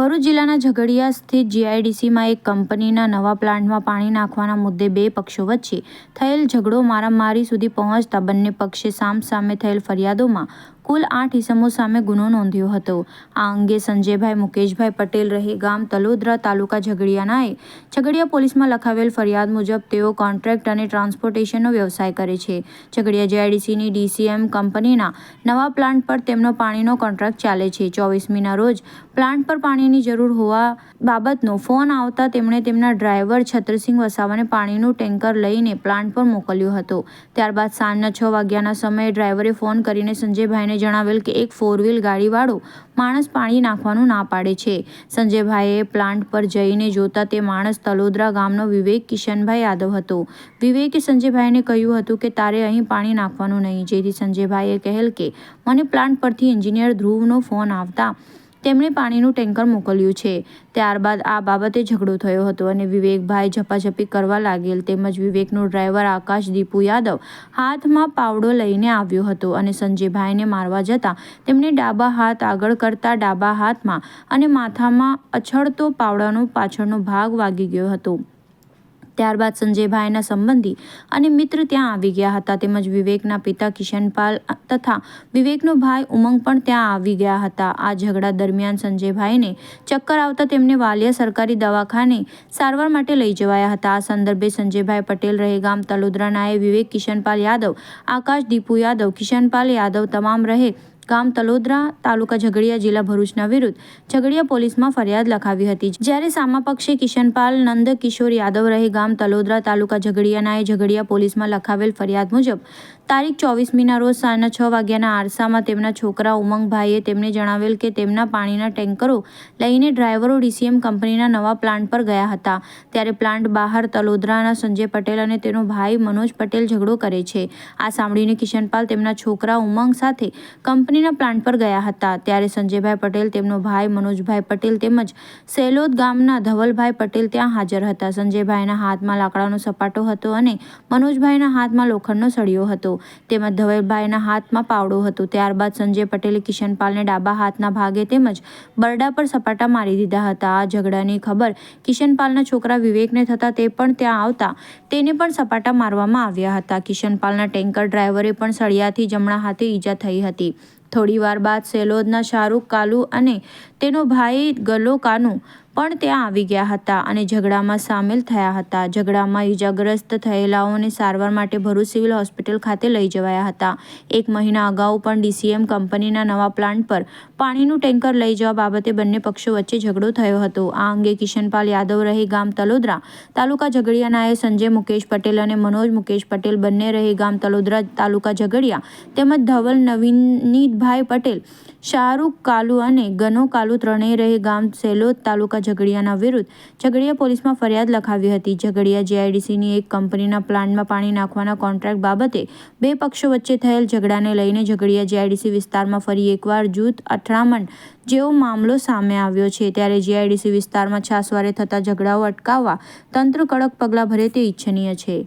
ભરૂચ જિલ્લાના ઝઘડિયા સ્થિત જીઆઈડીસીમાં એક કંપનીના નવા પ્લાન્ટમાં પાણી નાખવાના મુદ્દે બે પક્ષો વચ્ચે થયેલ ઝઘડો મારામારી સુધી પહોંચતા બંને પક્ષે સામસામે થયેલ ફરિયાદોમાં કુલ આઠ ઇસમો સામે ગુનો નોંધ્યો હતો. આ અંગે સંજયભાઈ, મુકેશભાઈ પટેલ રહે ગામ તલોદરા તાલુકા ઝઘડિયાનાએ ઝઘડિયા પોલીસમાં લખાવેલ ફરિયાદ મુજબ તેઓ કોન્ટ્રાક્ટ અને ટ્રાન્સપોર્ટેશનનો વ્યવસાય કરે છે. ઝઘડિયા જેઆઈડીસીની ડીસીએમ કંપનીના નવા પ્લાન્ટ પર તેમનો પાણીનો કોન્ટ્રાક્ટ ચાલે છે. ચોવીસમીના રોજ પ્લાન્ટ પર પાણીની જરૂર હોવા બાબતનો ફોન આવતા તેમણે તેમના ડ્રાઈવર છત્રસિંહ વસાવાને પાણીનું ટેન્કર લઈને પ્લાન્ટ પર મોકલ્યો હતો. ત્યારબાદ સાંજના છ વાગ્યાના સમયે ડ્રાઈવરે ફોન કરીને સંજયભાઈને જણાવેલ કે એક ફોર વ્હીલ ગાડીવાળો માણસ પાણી નાખવાનું ના પાડે છે. સંજયભાઈએ પ્લાન્ટ પર જઈને જોતા તે માણસ તલોદરા ગામનો વિવેક કિશનભાઈ યાદવ હતો. વિવેકે સંજયભાઈને કહ્યું હતું કે, તારે અહીં પાણી નાખવાનું નહીં. જેથી સંજયભાઈએ કહેલ કે, મને પ્લાન્ટ પરથી એન્જિનિયર ધ્રુવનો ફોન આવતા તેમણે પાણીનું ટેન્કર મોકલ્યું છે. ત્યારબાદ આ બાબતે ઝઘડો થયો હતો અને વિવેકભાઈ ઝપાઝપી કરવા લાગેલ તેમજ વિવેકનો ડ્રાઈવર આકાશ દીપુ યાદવ હાથમાં પાવડો લઈને આવ્યો હતો અને સંજયભાઈને મારવા જતાં તેમણે ડાબા હાથ આગળ કરતા ડાબા હાથમાં અને માથામાં અછડતો પાવડાનો પાછળનો ભાગ વાગી ગયો હતો. ત્યારબાદ સંજયભાઈના સંબંધી અને મિત્ર ત્યાં આવી ગયા હતા. તેમજ વિવેકના પિતા કિશનપાલ તથા વિવેકનો ભાઈ ઉમંગ પણ ત્યાં આવી ગયા હતા. આ ઝઘડા દરમિયાન સંજયભાઈને ચક્કર આવતા તેમને વાલિયા સરકારી દવાખાને સારવાર માટે લઈ જવાયા હતા. આ સંદર્ભે સંજયભાઈ પટેલ રહે ગામ તલોદરાનાએ વિવેક, કિશનપાલ યાદવ, આકાશ દીપુ યાદવ, કિશનપાલ યાદવ તમામ રહે ગામ તલોદરા તાલુકા ઝઘડિયા જિલ્લા ભરૂચના વિરુદ્ધ ઝઘડિયા પોલીસમાં ફરિયાદ લખાવી હતી. જ્યારે સામા પક્ષે કિશનપાલ નંદ કિશોર યાદવ રહે ગામ તલોદરા તાલુકા ઝઘડિયાનાએ ઝઘડિયા પોલીસમાં લખાવેલ ફરિયાદ મુજબ, તારીખ ચોવીસમીના રોજ સાંજના છ વાગ્યાના આરસામાં તેમના છોકરા ઉમંગભાઈએ તેમને જણાવેલ કે તેમના પાણીના ટેન્કરો લઈને ડ્રાઈવરો ડીસીએમ કંપનીના નવા પ્લાન્ટ પર ગયા હતા. ત્યારે પ્લાન્ટ બહાર તલોદરાના સંજય પટેલ અને તેનો ભાઈ મનોજ પટેલ ઝઘડો કરે છે. આ સાંભળીને કિશનપાલ તેમના છોકરા ઉમંગ સાથે કંપનીના પ્લાન્ટ પર ગયા હતા. ત્યારે સંજયભાઈ પટેલ, તેમનો ભાઈ મનોજભાઈ પટેલ તેમજ સેલોદ ગામના ધવલભાઈ પટેલ ત્યાં હાજર હતા. સંજયભાઈના હાથમાં લાકડાનો સપાટો હતો અને મનોજભાઈના હાથમાં લોખંડનો સળિયો હતો. તેમજ ધવલભાઈના હાથમાં પાવડો હતો. ત્યારબાદ સંજય પટેલે કિશનપાલને ડાબા હાથના ભાગે તેમજ બરડા પર સપાટા મારી દીધા હતા. આ ઝઘડાની ખબર કિશનપાલના છોકરા વિવેકને થતાં તે પણ ત્યાં આવતા તેને પણ સપાટા મારવામાં આવ્યા હતા. કિશનપાલના ટેન્કર ડ્રાઈવરે પણ સળિયાથી જમણા હાથે ઈજા થઈ હતી. થોડીવાર બાદ સેલોદના શાહરૂખ કાલુ અને તેનો ભાઈ ગલો કાનુ પણ ત્યાં આવી ગયા હતા અને ઝઘડામાં સામેલ થયા હતા. ઝઘડામાં ઈજાગ્રસ્ત થયેલાઓને સારવાર માટે ભરૂચ સિવિલ હોસ્પિટલ ખાતે લઈ જવાયા હતા. એક મહિના અગાઉ પણ ડીસીએમ કંપનીના નવા પ્લાન્ટ પર પાણીનું ટેન્કર લઈ જવા બાબતે બંને પક્ષો વચ્ચે ઝઘડો થયો હતો. આ અંગે કિશનપાલ યાદવ રહી ગામ તલોદરા, તાલુકા ઝઘડિયાનાએ સંજય મુકેશ પટેલ અને મનોજ મુકેશ પટેલ બંને રહી ગામ તલોદરા, તાલુકા ઝઘડિયા તેમજ ધવલ, નવીનીતભાઈ પટેલ, શાહરૂખ, કાલુ અને ગનો કાલુ ત્રણેય રહી ગામ સેલોદ, તાલુકા ઝઘડિયાના વિરુદ્ધ ઝઘડિયા પોલીસમાં ફરિયાદ લખાવી હતી. ઝઘડિયા જીઆઈડીસીની એક કંપનીના પ્લાન્ટમાં પાણી નાખવાના કોન્ટ્રાક્ટ બાબતે બે પક્ષો વચ્ચે થયેલ ઝઘડાને લઈને ઝઘડિયા જીઆઈડીસી વિસ્તારમાં ફરી એકવાર જૂથ અથડામણ જેવો મામલો સામે આવ્યો છે. ત્યારે જીઆઈડીસી વિસ્તારમાં છાસવારે થતા ઝઘડાઓ અટકાવવા તંત્ર કડક પગલાં ભરે તે ઈચ્છનીય છે.